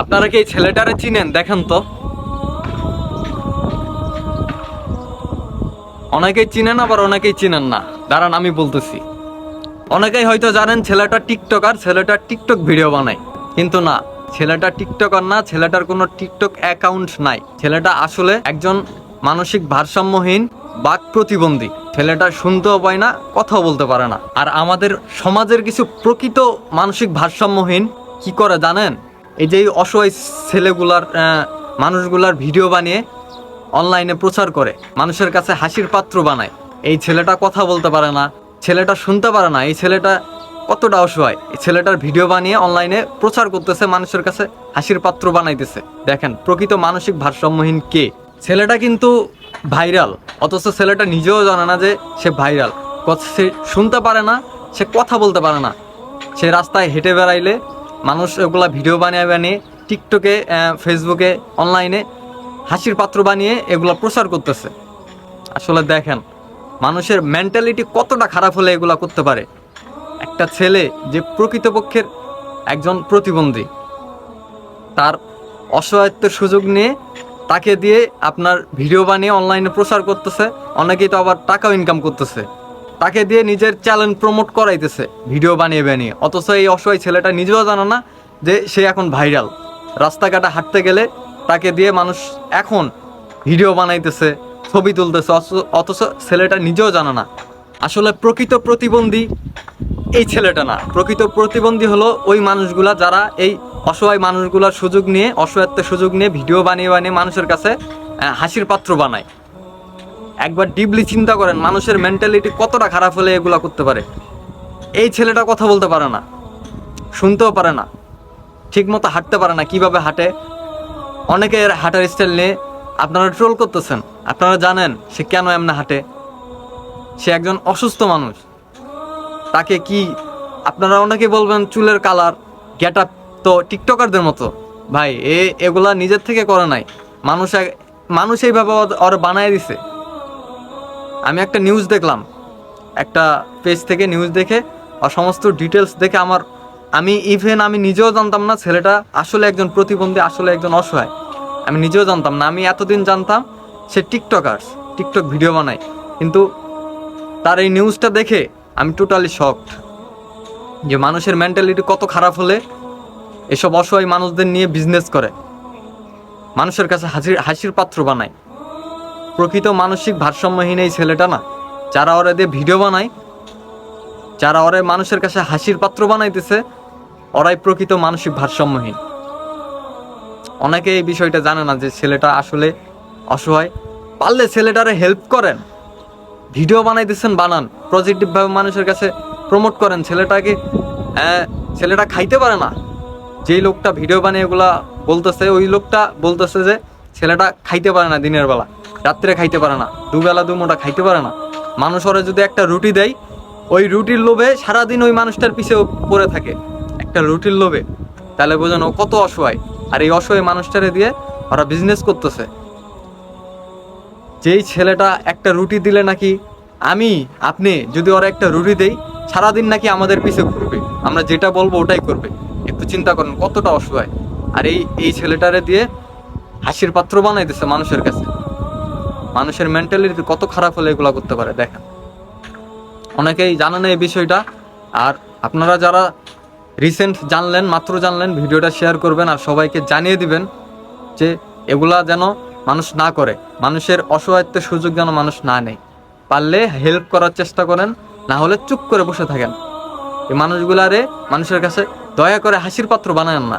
আপনারা কি এই ছেলেটারে চিনেন? দেখেন তো। অনেকেই চিনেন, আবার অনেকেই চিনেন না। দাঁড়ান, আমি বলতেছি। অনেকেই হয়তো জানেন ছেলেটা টিকটকার, ছেলেটা টিকটক ভিডিও বানায়। কিন্তু না, ছেলেটা টিকটকার না, ছেলেটার কোনো টিকটক অ্যাকাউন্ট নাই। ছেলেটা আসলে একজন মানসিক ভারসাম্যহীন, বাক প্রতিবন্ধী। ছেলেটা শুনতেও পায় না, কথাও বলতে পারে না। আর আমাদের সমাজের কিছু প্রকৃত মানসিক ভারসাম্যহীন কি করে জানেন? এই যে অসহায় ছেলেগুলার মানুষগুলার ভিডিও বানিয়ে অনলাইনে প্রচার করে, মানুষের কাছে হাসির পাত্র বানায়। এই ছেলেটা কথা বলতে পারে না, ছেলেটা শুনতে পারে না, এই ছেলেটা কতটা অসহায়। এই ছেলেটার ভিডিও বানিয়ে অনলাইনে প্রচার করতেছে, মানুষের কাছে হাসির পাত্র বানাইতেছে। দেখেন, প্রকৃত মানসিক ভারসাম্যহীন কে? ছেলেটা কিন্তু ভাইরাল, অথচ ছেলেটা নিজেও জানে না যে সে ভাইরাল। সে শুনতে পারে না, সে কথা বলতে পারে না। সে রাস্তায় হেঁটে বেড়াইলে মানুষ ওগুলা ভিডিও বানিয়ে বানিয়ে টিকটকে ফেসবুকে অনলাইনে হাসির পাত্র বানিয়ে এগুলো প্রচার করতেছে। আসলে দেখেন, মানুষের মেন্টালিটি কতটা খারাপ হলে এগুলা করতে পারে? একটা ছেলে যে প্রকৃতপক্ষের একজন প্রতিবন্ধী, তার অসহায়ত্বের সুযোগ নিয়ে তাকে দিয়ে আপনার ভিডিও বানিয়ে অনলাইনে প্রচার করতেছে, অনেকেই তো আবার টাকাও ইনকাম করতেছে। তাকে দিয়ে নিজের চ্যালেঞ্জ প্রমোট করাইতেছে। ভিডিও বানিয়ে বানিয়ে। অথচ এই অসহায় ছেলেটা নিজেও জানে না যে সে এখন ভাইরাল রাস্তাঘাটে হাঁটতে গেলে তাকে দিয়ে মানুষ এখন ভিডিও বানাইতেছে, ছবি তুলতেছে, অথচ ছেলেটা নিজেও জানে না। আসলে প্রকৃত প্রতিবন্ধী এই ছেলেটা না। প্রকৃত প্রতিবন্ধী হলো ওই মানুষগুলা যারা এই অসহায় মানুষগুলার সুযোগ নিয়ে, অসহায়ত্বের সুযোগ নিয়ে ভিডিও বানিয়ে বানিয়ে মানুষের কাছে হাসির পাত্র বানায়। একবার ডিপলি চিন্তা করেন মানুষের মেন্টালিটি কতটা খারাপ হলে এগুলা করতে পারে। এই ছেলেটা কথা বলতে পারে না, শুনতেও পারে না ঠিক মতো হাঁটতে পারে না, কীভাবে হাঁটে। অনেকে এর হাঁটার স্টাইল নিয়ে আপনারা ট্রোল করতেছেন, আপনারা জানেন সে কেন এমনি হাঁটে। সে একজন অসুস্থ মানুষ, তাকে কি আপনারা অনেকে বলবেন চুলের কালার গেট আপ তো টিকটকারদের মতো। ভাই, এ এগুলা নিজের থেকে করে নাই। মানুষ মানুষ এইভাবে ওর বানায় দিছে। আমি একটা নিউজ দেখলাম। একটা পেজ থেকে নিউজ দেখে, আর সমস্ত ডিটেলস দেখে আমার, আমি ইভেন আমি নিজেও জানতাম না ছেলেটা আসলে একজন প্রতিবন্ধী, আসলে একজন অসহায়। আমি নিজেও জানতাম না, আমি এতদিন জানতাম সে টিকটকার্স টিকটক ভিডিও বানায়। কিন্তু তার এই নিউজটা দেখে আমি টোটালি শকড যে মানুষের মেন্টালিটি কত খারাপ হলে এসব অসহায় মানুষদের নিয়ে বিজনেস করে। মানুষের কাছে হাসির হাসির পাত্র বানায়। প্রকৃত মানসিক ভারসাম্যহীন এই ছেলেটা না। যারা ওরা দিয়ে ভিডিও বানায় যারা ওরা মানুষের কাছে হাসির পাত্র বানাইতেছে ওরাই প্রকৃত মানসিক ভারসাম্যহীন। অনেকে এই বিষয়টা জানে না যে ছেলেটা আসলে অসহায়। পারলে ছেলেটারে হেল্প করেন। ভিডিও বানাইতেছেন বানান। পজিটিভভাবে মানুষের কাছে প্রমোট করেন। ছেলেটাকে আহ, ছেলেটা খাইতে পারে না। যেই লোকটা ভিডিও বানিয়ে এগুলা বলতেছে ওই লোকটা বলতেছে যে ছেলেটা খাইতে পারে না দিনের বেলা, রাত্রে খাইতে পারে না, দুবেলা দুমোটা খাইতে পারে না। মানুষ ওরা যদি একটা রুটি দেয়, ওই রুটির লোভে সারাদিন ওই মানুষটার পিছে পড়ে থাকে। একটা রুটির লোভে। তাহলে বোঝেন ও কত অসহায়। আর এই অসহায় মানুষটারে দিয়ে ওরা বিজনেস করতেছে। যেই ছেলেটা একটা রুটি দিলে নাকি আমি, আপনি যদি ওরা একটা রুটি দেই, সারাদিন নাকি আমাদের পিছে ঘুরবে। আমরা যেটা বলব ওটাই করবে। একটু চিন্তা করেন কতটা অসহায়। আর এই এই ছেলেটারে দিয়ে হাসির পাত্র বানাইতেছে মানুষের কাছে। মানুষের মেন্টালিটি কত খারাপ হলে এগুলা করতে পারে, দেখেন। অনেকেই জানে না এই বিষয়টা, আর আপনারা যারা রিসেন্ট জানলেন, মাত্র জানলেন, ভিডিওটা শেয়ার করবেন আর সবাইকে জানিয়ে দিবেন যে এগুলা যেন মানুষ না করে। মানুষের অসহায়ত্বের সুযোগ যেন মানুষ না নেয়। পারলে হেল্প করার চেষ্টা করেন, না হলে চুপ করে বসে থাকেন। এই মানুষগুলারে মানুষের কাছে দয়া করে হাসির পাত্র বানায়েন না।